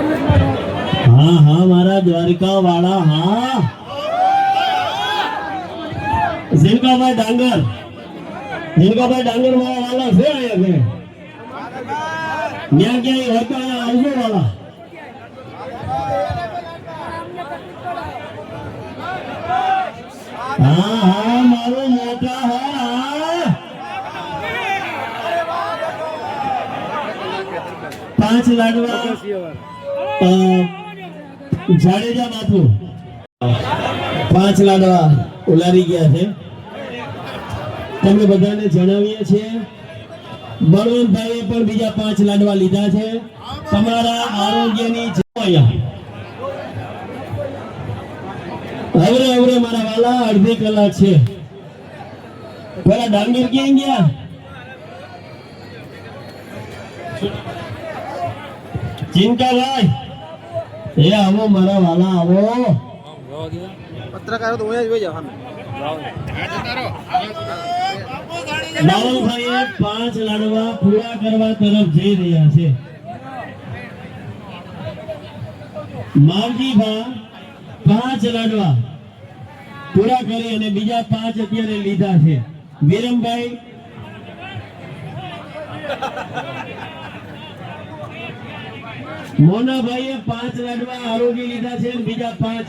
હા હા, મારા દ્વારકા વાળા હા. ઝીણકાભાઈ ડાંગર. ઝીણકાભાઈ ડાંગર વાળા છે અહીંયા કે? ત્યાં ક્યાંય હોય તો અહીંયા આવજો વાળા હા હા, મારો મોટા હા પાંચ લાડવા બાપુ પાંચ લાડવા ઉલારી ગયા છે. તમે બધાને જણાવીએ છીએ, બળવંતભાઈએ પણ બીજા પાંચ લાડવા લીધા છે. તમારા આરોગ્યની હવે હવે મારા વાલા અડધી કલાક છે. પેલા ડાંગર ક્યાં ગયા? ચિંતાભાઈ એ આવો મારા વાલા આવો. પત્રકારો તો અહીંયા જ હોય જાવ બાવલભાઈએ પાંચ લાડવા પૂરા કરવા તરફ જઈ રહ્યા છે. માવજીભા પાંચ લાડવા પૂરા કરી અને બીજા પાંચ અત્યારે લીધા છે. વિરમભાઈ મોનાભાઈએ પાંચ લાડવા આરોગી લીધા છે બીજા પાંચ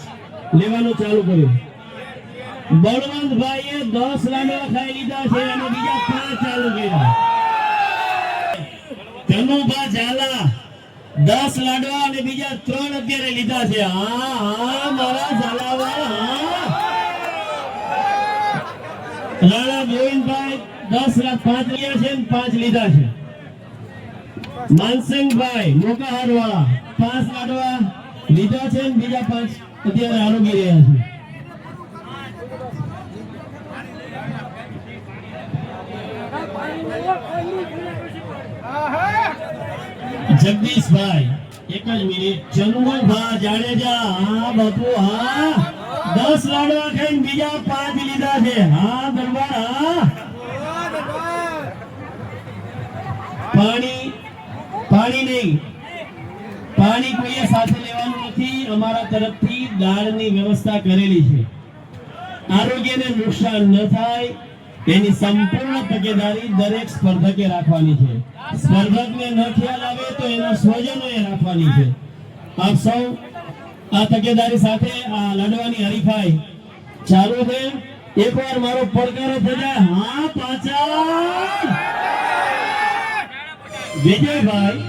લેવાનું ચાલુ કર્યું. બળવંતભાઈએ દસ લાડવા ખાઈ લીધા છે અને બીજા પાંચ ચાલુ કર્યા. ધનુભા ઝાલા દસ લાડવા અને બીજા ત્રણ અત્યારે લીધા છે. હા હા, મારા ઝાલાવા હા. લાડા ગોવિંદભાઈ દસ લાખ પાંચ લીધા છે પાંચ લીધા છે. માનસિંહભાઈ મોકાહાર પાંચ લાડવા લીધા છે બીજા પાંચ. અત્યારે આરોગી રહ્યા છે. જગદીશભાઈ, એક જ મિનિટ. ચંદુભાઈ જાડેજા, હા બાપુ, હા. દસ લાડવા ખાઈને બીજા પાંચ લીધા છે. હા, દરબાર, હા. પાણી પાણી નહીં. પાણી કોઈએ સાથે લેવાનું નથી, અમારા તરફથી દાળની વ્યવસ્થા કરેલી છે. આરોગ્યને નુકસાન ન થાય, એની સંપૂર્ણ તકેદારી દરેક સ્પર્ધકે રાખવાની છે. સ્પર્ધકને ન ખ્યાલ આવે તો એના સ્વજનોએ રાખવાની છે. આપ સૌ આ તકેદારી સાથે આ લડવાની હરીફાઈ ચાલુ છે. એકવાર મારો પડકારો થતા હા, પાછા! વિજયભાઈ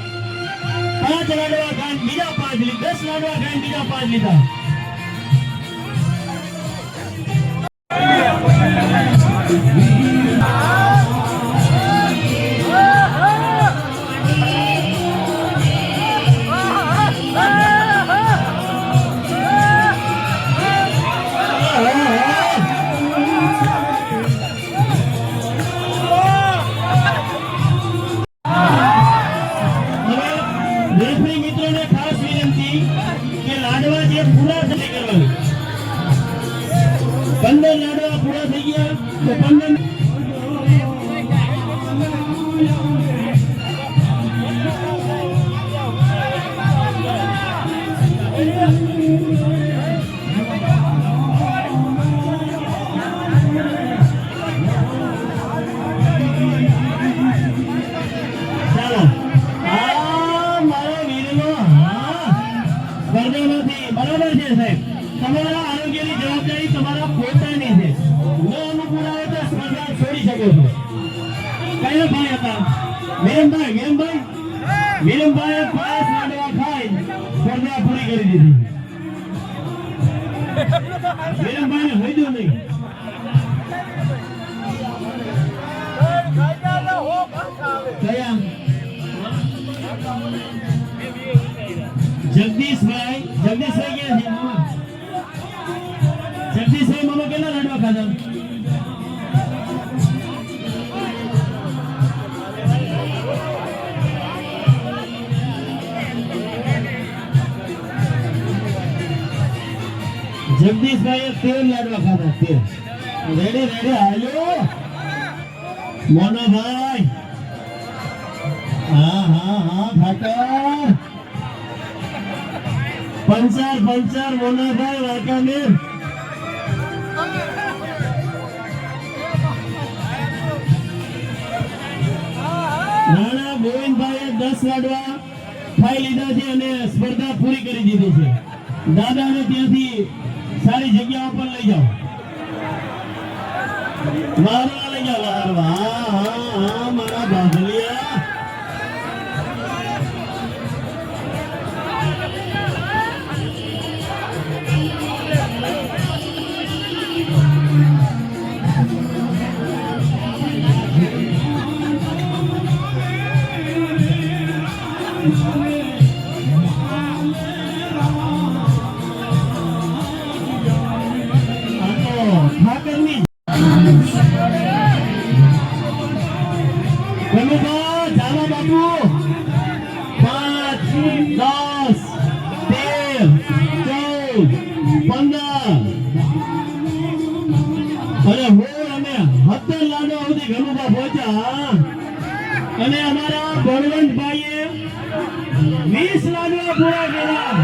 પાંચ લાડવા ખાન બીજા પાંચ લીધા દસ લાડવા ખાન બીજા પાંચ લીધા. હવે પંદર લાડવા પૂરા થઈ ગયા. તો પંદર વિરમભાઈ વિરમભાઈ વિરમભાઈએ પાંચ લાડવા ખાઈ સ્પર્ધા પૂરી કરી દીધી. વિરમભાઈને હોય નહીં. કયા જગદીશભાઈ જગદીશભાઈ ક્યાં છે? જગદીશભાઈ મામા કેટલા લાડવા ખાધા? જગદીશભાઈએ તેર લાડવા ખાધા તેર રેડી રેડી હાલો મોનાભાઈ. હા હા હા ઠાકર પંચર પંચર, મોનાભાઈ, વાંકાનેર. રાણા ગોવિંદભાઈએ દસ લાડવા ખાઈ લીધા છે અને સ્પર્ધા પૂરી કરી દીધી છે. દાદાને ત્યાંથી સારી જગ્યાઓ પર લઈ જાઓ. વારવા લઈ જાઓ વારવા. મારા બાંધલિયા ચૌદ પંદર અને હું અમે હતર લાડો સુધી ગણુભા પહોંચ્યા અને અમારા બળવંતભાઈએ વીસ લાડવા પૂરા કર્યા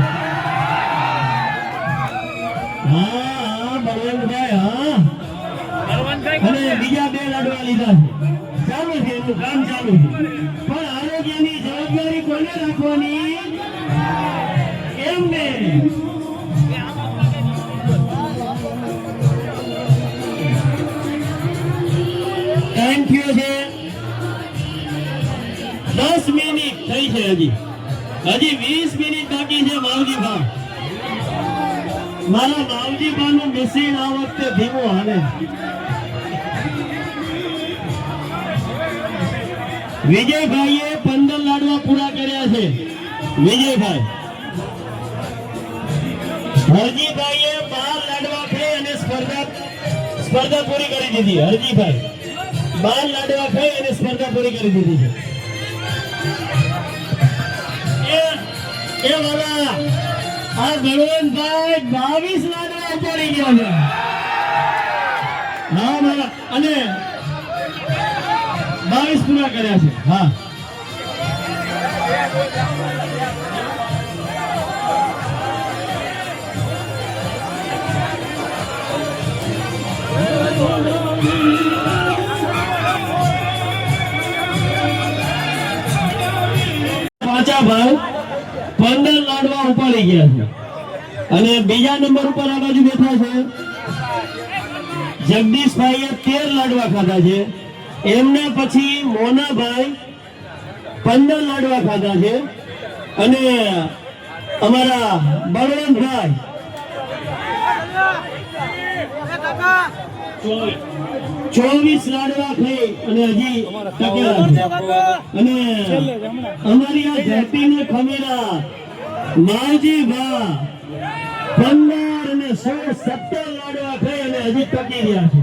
હા બળવંતભાઈ હા અને બીજા બે લાડવા લીધા છે. ચાલુ છે, એનું કામ ચાલુ પણ આરોગ્યની જવાબદારી કોને રાખવાની? ટાઈમ દસ મિનિટ થઈ છે હજી. હજી વીસ મિનિટ બાકી છે માવજી ભાઈ. મારા માવજી બાનું મશીન આ વખતે ધીમું હાલે. વિજયભાઈએ પંદર લાડવા પૂરા કર્યા છે. વિજયભાઈ. હરજીભાઈએ બાર લાડવા ખાઈ અને સ્પર્ધા સ્પર્ધા પૂરી કરી દીધી. હરજીભાઈ, બાર લાડવા ખાઈ અને સ્પર્ધા પૂરી કરી દીધી છે. એ બાબા, આ ભગવાનભાઈ બાવીસ લાડવા ઉપાડી ગયા છે. હા મારા અને બાવીસ પૂરા કર્યા છે. હા. ઉપર આ બાજુ લાડવા ખાધા છે. એમને પછી મોનાભાઈ પંદર લાડવા ખાધા છે. અને અમારા બળવંતભાઈ ચોવીસ લાડવા ખાઈ અને હજી અને અમારી આ ધરતીને ખમેરા માવજી બા પંદર અને સોળ સત્તર લાડવા ખાઈ અને હજી ટકી રહ્યા છે.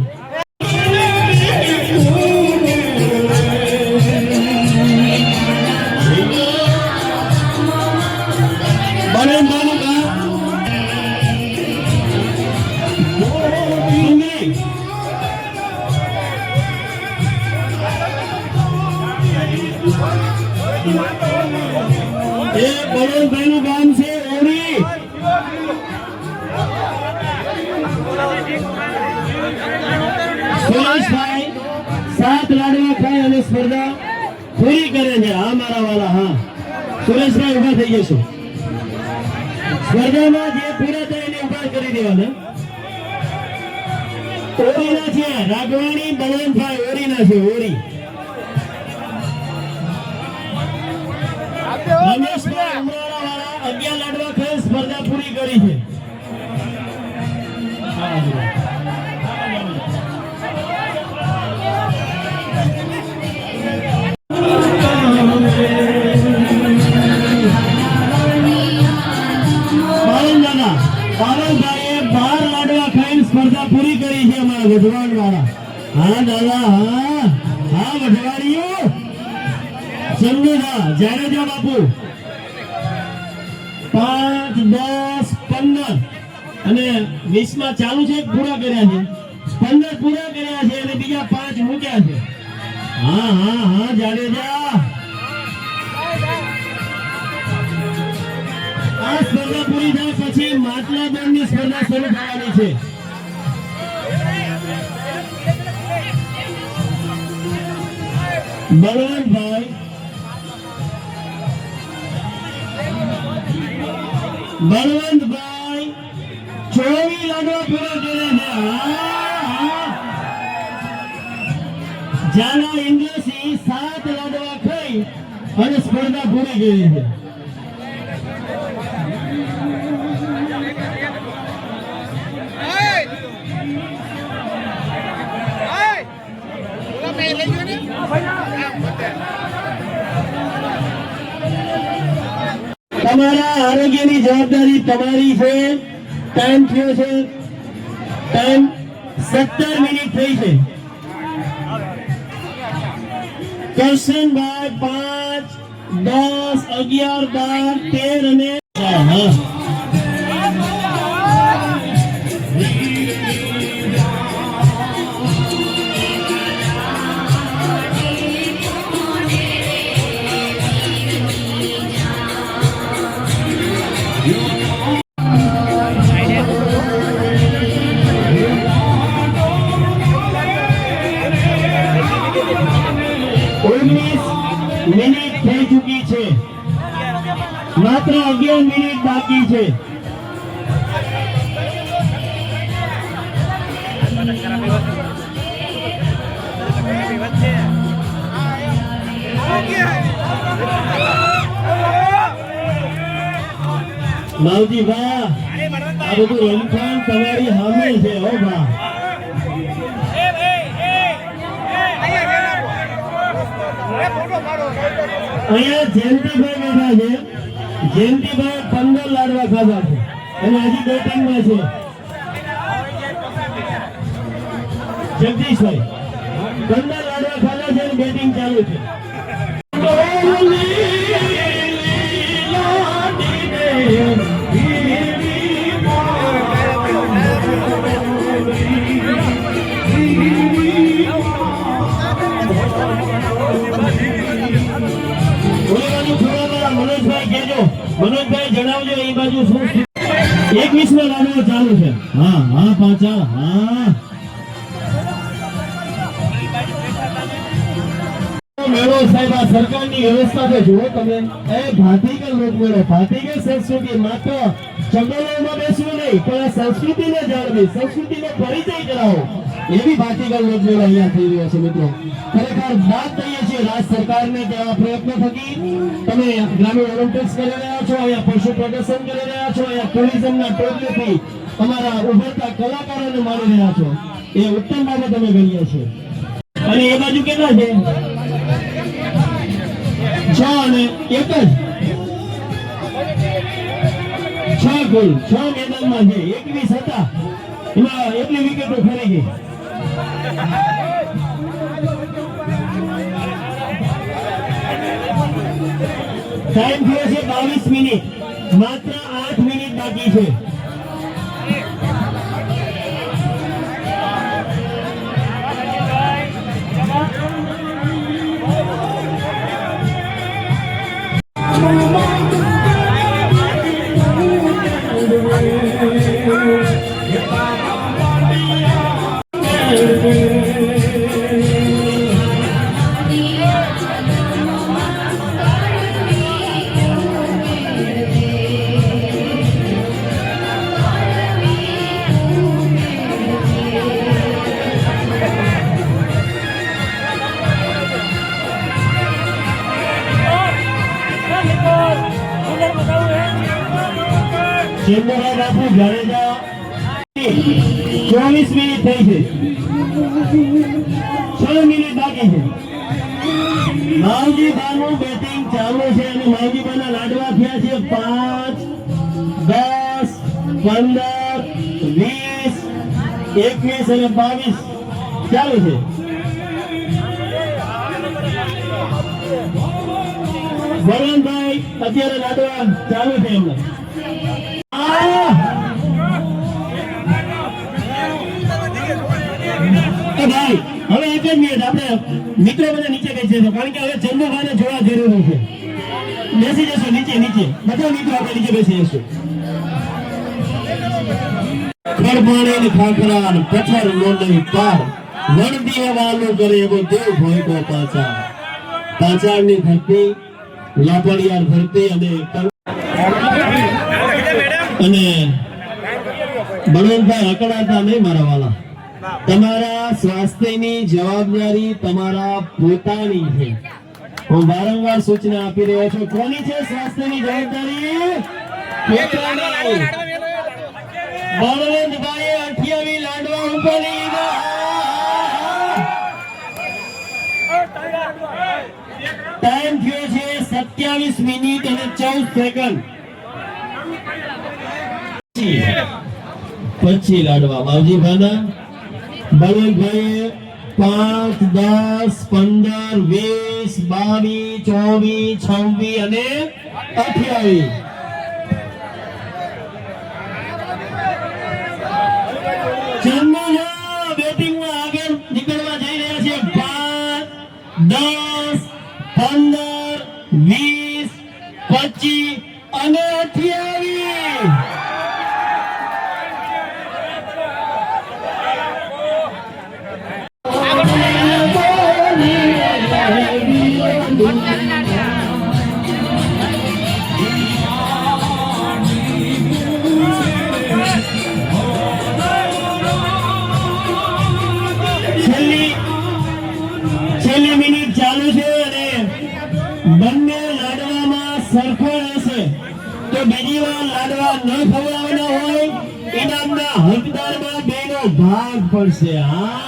ઓરીના છે રાઘવાણી બલવંતભાઈ ઓરીના છે, ઓરી. રમેશભાઈ ઉમરાળાવાળા અગિયાર લાડવા ખાઈ સ્પર્ધા પૂરી કરી છે. બાર લાડવા ખાઈ સ્પર્ધા પૂરી અમારા વઢવાણ વાળા હા, દાદા, હા. હા, વઢવાણીઓ. ચંદુદા જાડેજા બાપુ? પાંચ, દસ, પંદર. અને વીસમાં ચાલુ છે, પૂરા કર્યા છે. પંદર પૂરા કર્યા છે અને બીજા પાંચ મૂક્યા છે. હા હા હા, જાડેજા. આ સ્પર્ધા પૂરી થાય પછી માટલા ની સ્પર્ધા શરૂ થવાની છે. બળવંતભાઈ બળવંતભાઈ ચોવી લાડવા પૂરા કર્યા છે. જાના ઇન્દ્રસિંહ સાત લાડવા ખાઈ અને સ્પર્ધા પૂરી કરી છે. તમારા આરોગ્યની જવાબદારી તમારી છે. ટાઈમ થયો છે. ટાઈમ સત્તર મિનિટ થઈ છે. કરશનભાઈ પાંચ દસ અગિયાર બાર તેર અને હા, છે માવજી વાહ. આ બધું રમખાન તમારી હામે છે, હો ભા. અહીંયા જયંતિભાઈ બેઠા છે. જયંતિભાઈ પંદર લાડવા ખાધા છે અને હજી બેટિંગમાં છે. જગદીશભાઈ, પંદર લાડવા ખાધા છે અને બેટિંગ ચાલુ છે. મનોજભાઈ કેજો મનોજભાઈ જણાવજો એ નો લાડવો ચાલુ છે. હા હા, પાછા, હા. મેળો સાહેબ વ્યવસ્થા જુઓ તમે. એ ભાતીગળ લોકમેળો ભાતીગળ સંસ્કૃતિ માત્ર ચંગલોમાં બેસવું નહીં, પણ સંસ્કૃતિ સંસ્કૃતિને જાળવી, સંસ્કૃતિનો પરિચય કરાવો. એવી ભાતીગળ લોકમેળો અહીંયા થઈ રહ્યો છે મિત્રો. ખરેખર વાત કહીએ છીએ રાજ્ય સરકારને કે આ પ્રયત્ન થકી. તમે ગ્રામીણ ઓલિમ્પિક્સ કરી રહ્યા છો, અહીંયા પશુ પ્રદર્શન કરી રહ્યા છો, અહીંયા ટુરિઝમના ટોપલેથી અમારા ઉભરતા કલાકારોને માણી રહ્યા છો. એ ઉત્તમ બાબત અમે ગણીએ છીએ. અને એ બાજુ કેટલા છે? છ અને એક જ. છ ગોલ છ મેદાનમાં છે. એકવીસ હતા. એમાં એટલી વિકેટો ખરી ગઈ. ટાઈમ થયો છે બાવીસ મિનિટ. માત્ર આઠ મિનિટ બાકી છે. ચોવીસ મિનિટ થઈ છે. છ મિનિટ બાકી છે. માવજી બાનું બેટિંગ ચાલુ છે અને માવજી બાના લાડવા થયા છે પાંચ, દસ, પંદર, વીસ, એકવીસ અને બાવીસ. ચાલુ છે. વરુણભાઈ, અત્યારે લાડવા ચાલુ છે એમને. એ નહીં આપણે મિત્રો બધા નીચે કહી જઈશું કારણ કે હવે ચંદુભાઈને જોવા જરૂરી છે. બેસી જશો નીચે નીચે. બધા મિત્રો આપણે નીચે બેસી જશું. અને અને બળવંતભાઈ અકળાતા નહીં મારા વાલા. તમારા સ્વાસ્થ્યની જવાબદારી તમારા પોતાની છે. હું વારંવાર સૂચના આપી રહ્યો છું, કોની છે સ્વાસ્થ્યની જવાબદારી? પોતાની બળવંતભાઈએ અઠ્યાવી લાડવા ઉપાડી ટાઈમ થયો છે સત્યાવીસ મિનિટ અને ચૌદ સેકન્ડ પચી લાડવા. માવજી, ભાના? બળવંતભાઈએ પાંચ, દસ, પંદર, વીસ, બાવીસ, ચોવીસ, છવ્વીસ અને અઠ્યાવીસ. આગળ નીકળવા જઈ રહ્યા છે. પાંચ, દસ, પંદર, વીસ, પચીસ બંને લાડવામાં સરખો રહેશે. તો બીજી વાર લાડવા ન ખવડાવવાના હોય ઇનામના હકદારમાં બેનો ભાગ પડશે. હા.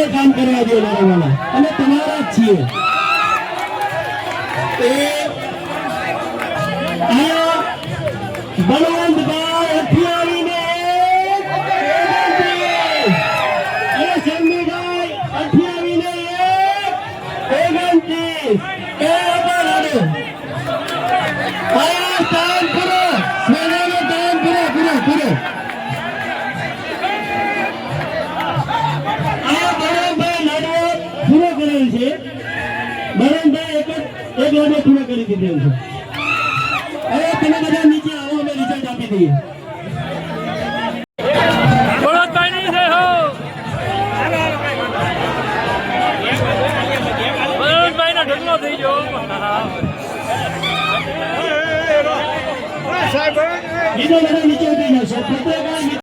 અમને કામ કરવા દો મારા વાલા. અમે તમારા જ છીએ. એ એક લાડવો પૂરો કરી દીધી છે. હવે તમે બધા નીચે આવો અમે રિઝલ્ટ આપી દઈએ. થઈ ગયો. બીજો નીચે ઉતરી જશો. પત્રકાર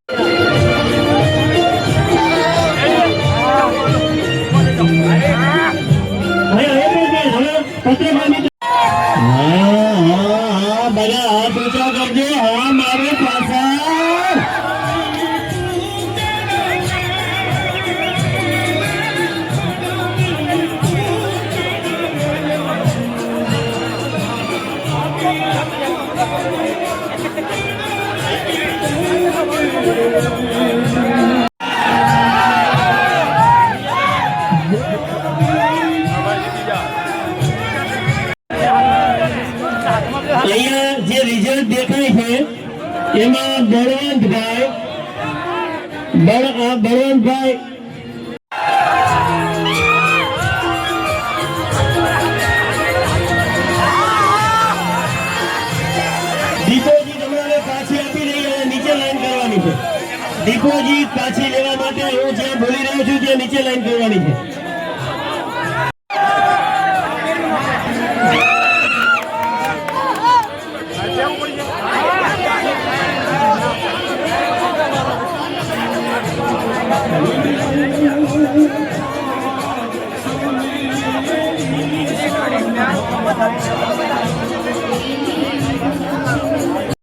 ડિપોઝિટ પાછી લેવા માટે હું જ્યાં બોલી રહ્યો છું ત્યાં નીચે લાઈન કરવાની છે.